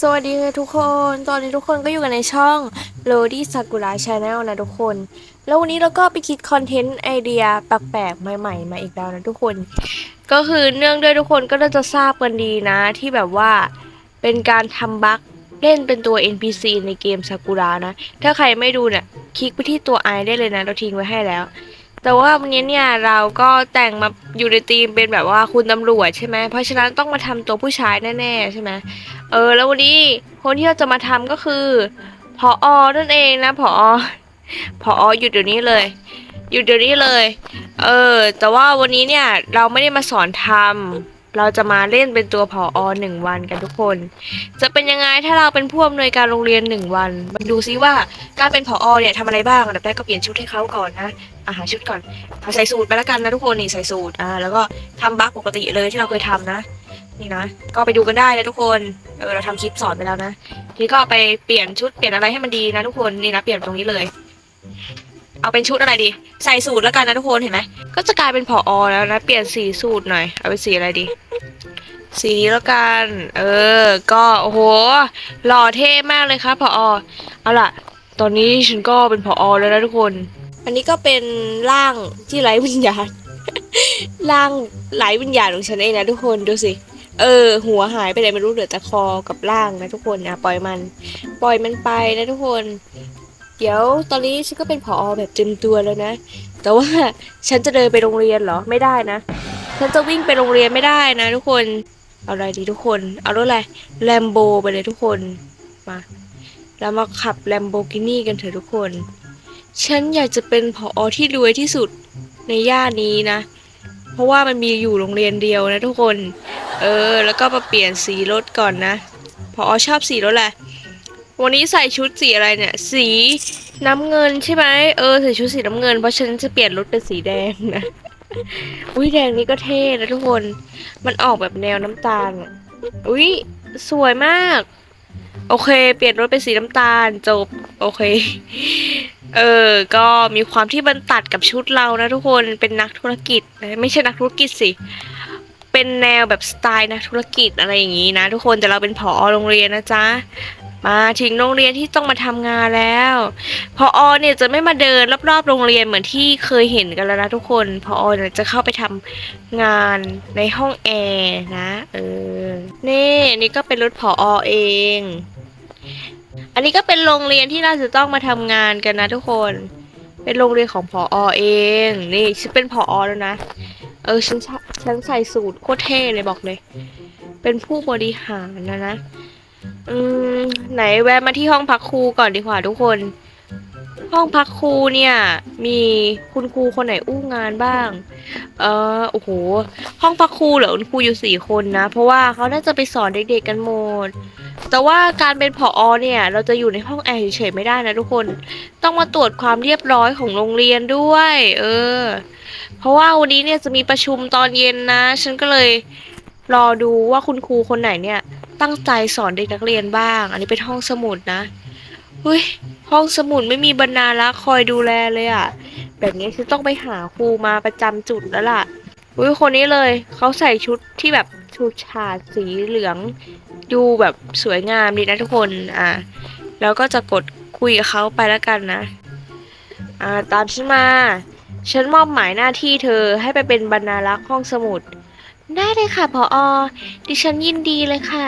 สวัสดีค่ะทุกคน ตอนนี้ทุกคนก็อยู่กันในช่อง r o d y Sakura Channel นะทุกคน แล้ววันนี้เราก็ไปคิดคอนเทนต์ไอเดียแปลกๆใหม่ๆ มาอีกแล้วนะทุกคน ก็คือเนื่องด้วยทุกคนก็น่าจะทราบกันดีนะ ที่แบบว่าเป็นการทำบั๊กเล่นเป็นตัว NPC ในเกม Sakura นะ ถ้าใครไม่ดูเนี่ยคลิกไปที่ตัวไอได้เลยนะ เราทิ้งไว้ให้แล้ว แต่ว่าวันนี้เนี่ยเราก็แต่งมาอยู่ในทีมเป็นแบบว่าคุณตำรวจใช่ไหมเพราะฉะนั้นต้องมาทำตัวผู้ชายแน่ๆใช่ไหมเออ แล้ววันนี้คนที่เราจะมาทำก็คือพออนั่นเองนะพอพอหยุดเดี๋ยวนี้เลยหยุดเดี๋ยวนี้เลย เออ แต่ว่าวันนี้เนี่ยเราไม่ได้มาสอนทำ เราจะมาเล่นเป็นตัวผอหนึ่งวันกันทุกคน จะเป็นยังไงถ้าเราเป็นผู้อำนวยการโรงเรียนหนึ่งวัน มาดูซิว่าการเป็นผอเนี่ยทำอะไรบ้างอันดับแรกก็เปลี่ยนชุดให้เขาก่อนนะอาหาชุดก่อนเอาใส่สูตรไปแล้วกันนะทุกคนนี่ใส่สูตรอ่าแล้วก็ทำบั๊กปกติเลยที่เราเคยทำนะ นี่นะ ก็ไปดูกันได้นะทุกคนเออเราทำคลิปสอนไปแล้วนะทีก็ไปเปลี่ยนชุดเปลี่ยนอะไรให้มันดีนะทุกคนนี่นะเปลี่ยนตรงนี้เลย เอาเป็นชุดอะไรดี ใส่สูตรแล้วกันนะทุกคนเห็นไหมก็จะกลายเป็นผออแล้วนะ เปลี่ยนสีสูตรหน่อย เอาเป็นสีอะไรดี สีนี้แล้วกัน เออ ก็โอ้โห หล่อเท่มากเลยครับผอเอาล่ะ ตอนนี้ฉันก็เป็นผอแล้วนะทุกคน อันนี้ก็เป็นร่างที่ไร้วิญญาณ ร่างไร้วิญญาณของฉันเองนะทุกคนดูสิเออ หัวหายไปไหนไม่รู้เหลือแต่คอกับร่างนะทุกคนนะปล่อยมัน ปล่อยมันไปนะทุกคน เดี๋ยวตอนนี้ฉันก็เป็นผอแบบเต็มตัวแล้วนะ แต่ว่าฉันจะเดินไปโรงเรียนเหรอไม่ได้นะ ฉันจะวิ่งไปโรงเรียนไม่ได้นะทุกคนเอาอะไรดีทุกคน เอารถอะไรแลมโบไปเลยทุกคนมาเรามาขับแลมโบกินี่กันเถอะทุกคน ฉันอยากจะเป็นผอที่รวยที่สุดในย่านนี้นะ เพราะว่ามันมีอยู่โรงเรียนเดียวนะทุกคน เออ แล้วก็มาเปลี่ยนสีรถก่อนนะ พอชอบสีรถแหละไร วันนี้ใส่ชุดสีอะไรเนี่ย สีน้ำเงินใช่ไหมเออใส่ชุดสีน้ำเงินเพราะฉันจะเปลี่ยนรถเป็นสีแดงนะอุ้ยแดงนี้ก็เท่นะทุกคน มันออกแบบแนวน้ำตาลอุ้ยสวยมาก โอเค เปลี่ยนรถเป็นสีน้ำตาลจบ โอเค เออ ก็มีความที่มันตัดกับชุดเรานะทุกคนเป็นนักธุรกิจไม่ใช่นักธุรกิจสิเป็นแนวแบบสไตล์นักธุรกิจอะไรอย่างนี้นะ ทุกคนแต่เราเป็นผอโรงเรียนนะจ๊ะ มาถึงโรงเรียนที่ต้องมาทำงานแล้ว พออเนี่ยจะไม่มาเดินรอบๆ โรงเรียนเหมือนที่เคยเห็นกันแล้วนะทุกคน พออเนี่ยจะเข้าไปทำงานในห้องแอร์นะเออนี่นี่ก็เป็นรถผออเอง อันนี้ก็เป็นโรงเรียนที่เราจะต้องมาทำงานกันนะทุกคน เป็นโรงเรียนของผออเอง นี่ฉันเป็นผออแล้วนะ เออฉันใส่ฉันใส่สูตรโคตรเท่เลยบอกเลย เป็นผู้บริหารนะนะ อืมไหนแวะมาที่ห้องพักครูก่อนดีกว่าทุกคน ห้องพักครูเนี่ย มีคุณครูคนไหนอู้งานบ้าง เออโอ้โหห้องพักครูเหรอคุณครูอยู่สี่คนนะ เพราะว่าเขาน่าจะไปสอนเด็กๆกันหมด แต่ว่าการเป็นผอเนี่ย เราจะอยู่ในห้องแอร์เฉยๆไม่ได้นะทุกคน ต้องมาตรวจความเรียบร้อยของโรงเรียนด้วย เออ เพราะว่าวันนี้เนี่ยจะมีประชุมตอนเย็นนะ ฉันก็เลยรอดูว่าคุณครูคนไหนเนี่ย ตั้งใจสอนเด็กนักเรียนบ้าง อันนี้เป็นห้องสมุดนะเฮ้ยห้องสมุดไม่มีบรรณารักษ์คอยดูแลเลยอะ่ะ แบบนี้ฉันต้องไปหาครูมาประจำจุดแล้วล่ะอุ้ยคนนี้เลยเขาใส่ชุดที่แบบชุดฉาดสีเหลืองดูแบบสวยงามดีนะทุกคนอะแล้วก็จะกดคุยกับเขาไปแล้วกันนะอ่าตามฉันมา ฉันมอบหมายหน้าที่เธอให้ไปเป็นบรรณารักษ์ห้องสมุด ได้เลยค่ะพออดิฉันยินดีเลยค่ะ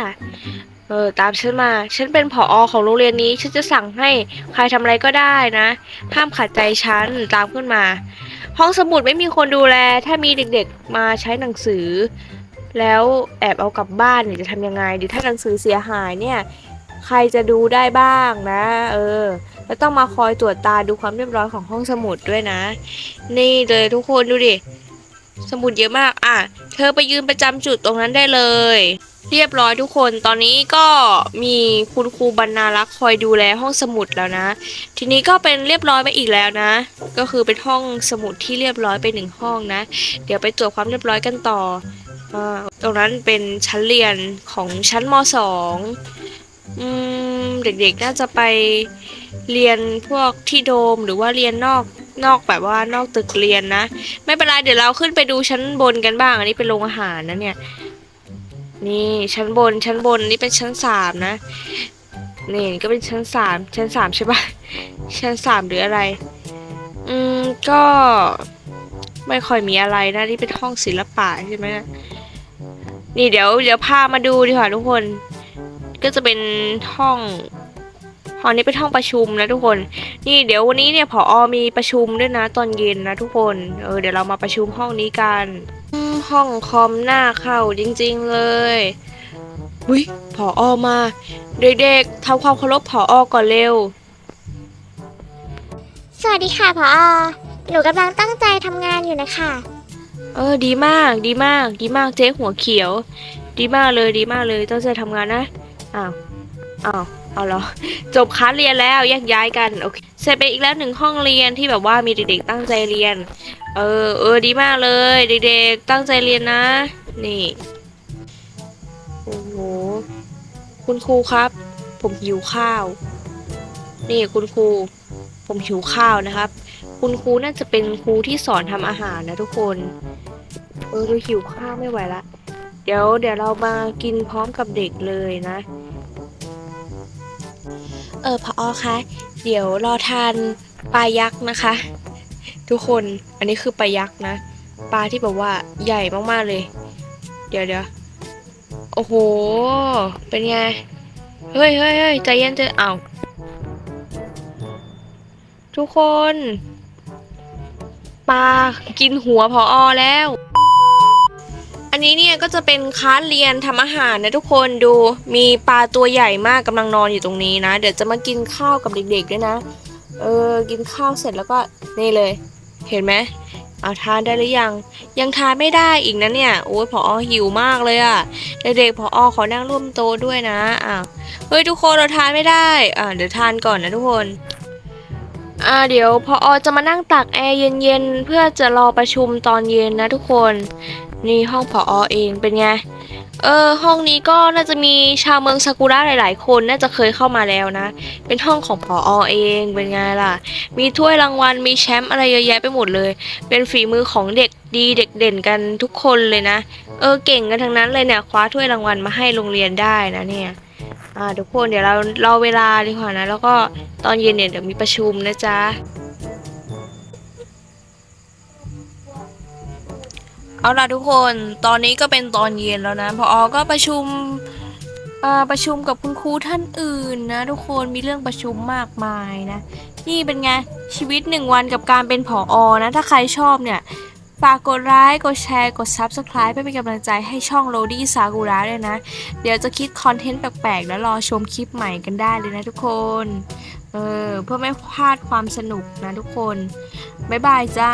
เออตามฉันมา ฉันเป็นผออของโรงเรียนนี้ ฉันจะสั่งให้ใครทำอะไรก็ได้นะ ห้ามขัดใจฉันตามขึ้นมา ห้องสมุดไม่มีคนดูแล ถ้ามีเด็กๆมาใช้หนังสือ แล้วแอบเอากลับบ้านเนี่ยจะทำยังไงหรือถ้าหนังสือเสียหายเนี่ย ใครจะดูได้บ้างนะ เออ แล้วต้องมาคอยตรวจตาดูความเรียบร้อยของห้องสมุดด้วยนะ นี่เลยทุกคนดูดิ สมุดเยอะมาก อะ เธอไปยืนประจำจุดตรงนั้นได้เลย เรียบร้อยทุกคน ตอนนี้ก็มีคุณครูบรรณารักษ์คอยดูแลห้องสมุดแล้วนะ ทีนี้ก็เป็นเรียบร้อยไปอีกแล้วนะ ก็คือเป็นห้องสมุดที่เรียบร้อยไปหนึ่งห้องนะ เดี๋ยวไปตรวจความเรียบร้อยกันต่ออตรงนั้นเป็นชั้นเรียนของชั้นมสองเด็กๆน่าจะไปเรียนพวกที่โดมหรือว่าเรียนนอก นอกแบบว่านอกตึกเรียนนะ ไม่เป็นไรเดี๋ยวเราขึ้นไปดูชั้นบนกันบ้าง อันนี้เป็นโรงอาหารนะเนี่ย นี่ชั้นบนชั้นบนนี่เป็นชั้นสามนะ นี่ก็เป็นชั้นสามชั้นสามใช่ปะชั้นสามหรืออะไร อืมก็ไม่ค่อยมีอะไรนะนี่เป็นห้องศิลปะใช่ไหมนะนี่เดี๋ยวเดี๋ยวพามาดูดีกว่าทุกคน ก็จะเป็นห้อง ห้องนี้เป็นห้องประชุมนะทุกคน นี่เดี๋ยววันนี้เนี่ยผอมีประชุมด้วยนะตอนเย็นนะทุกคน เออเดี๋ยวเรามาประชุมห้องนี้กันอืมห้องคอมหน้าเข้าจริง ๆเลยอุ้ยผอมา เด็กๆทำความเคารพผอก่อนเร็ว สวัสดีค่ะพอหนูกำลังตั้งใจทำงานอยู่นะคะ เออดีมากดีมาก ดีมากเจ๊หัวเขียว ดีมากเลยดีมากเลยตั้งใจทำงานนะอ้าวอ้าว เอาเหรอจบคลาสเรียนแล้วแยกย้ายกันโอเคเสร็จไปอีกแล้วหนึ่งห้องเรียนที่แบบว่ามีเด็กๆตั้งใจเรียน เออเออดีมากเลย เด็กๆตั้งใจเรียนนะ นี่โอ้โหคุณครูครับ ผมหิวข้าว นี่คุณครู ผมหิวข้าวนะครับ คุณครูน่าจะเป็นครูที่สอนทำอาหารนะทุกคน เออดูหิวข้าวไม่ไหวละเดี๋ยวเดี๋ยวเรามากินพร้อมกับเด็กเลยนะ เออพออคะเดี๋ยวรอทานปลายักษ์นะคะ ทุกคนอันนี้คือปลายักษ์นะปลาที่แบบว่าใหญ่มากๆเลย เดี๋ยวเดี๋ยวโอ้โห เป็นไง เฮ้ยเฮ้ยเฮ้ยใจเย็นใจเอาทุกคนปลากินหัวพออแล้ว นนี้เนี่ยก็จะเป็นคลาสเรียนทำอาหารนะทุกคนดูมีปลาตัวใหญ่มากกำลังนอนอยู่ตรงนี้นะ เดี๋ยวจะมากินข้าวกับเด็กๆด้วยนะ เออกินข้าวเสร็จแล้วก็นี่เลย เห็นไหมเอาทานได้หรือยัง ยังทานไม่ได้อีกนะเนี่ยโอ้ยพออหิวมากเลยอะ่ะเด็กๆพออขอนั่งร่วมโต๊ะด้วยนะอะเฮ้ยทุกคนเราทานไม่ได้อ่าเดี๋ยวทานก่อนนะทุกคนอ่าเดี๋ยวพอจะมานั่งตักแอร์เย็นๆเพื่อจะรอประชุมตอนเย็นนะทุกคน นี่ห้องผอเองเป็นไง เออห้องนี้ก็น่าจะมีชาวเมืองซากุระหลาย ๆ คนน่าจะเคยเข้ามาแล้วนะ เป็นห้องของผอเองเป็นไงล่ะ มีถ้วยรางวัลมีแชมป์อะไรเยอะแยะไปหมดเลย เป็นฝีมือของเด็กดีเด็กเด่นกันทุกคนเลยนะ เออเก่งกันทั้งนั้นเลยเนี่ยคว้าถ้วยรางวัลมาให้โรงเรียนได้นะเนี่ยอ่าทุกคนเดี๋ยวเรารอเวลาดีกว่านะ แล้วก็ตอนเย็นเนี่ยเดี๋ยวมีประชุมนะจ๊ะ เอาล่ะทุกคนตอนนี้ก็เป็นตอนเย็นแล้วนะพออก็ประชุมประชุมกับคุณครูท่านอื่นนะ ทุกคนมีเรื่องประชุมมากมายนะ นี่เป็นไงชีวิตหนึ่งวันกับการเป็นผออนะถ้าใครชอบเนี่ยฝากกดไลค์กดแชร์กด Subscribe เพื่อเป็นกำลังใจให้ช่อง r o d y s a g u r a ด้วยนะ เดี๋ยวจะคิดคอนเทนต์แปลกๆ แล้วรอชมคลิปใหม่กันได้เลยนะทุกคนเออเพื่อไม่พลาดความสนุกนะทุกคน บ๊ายบายจ้า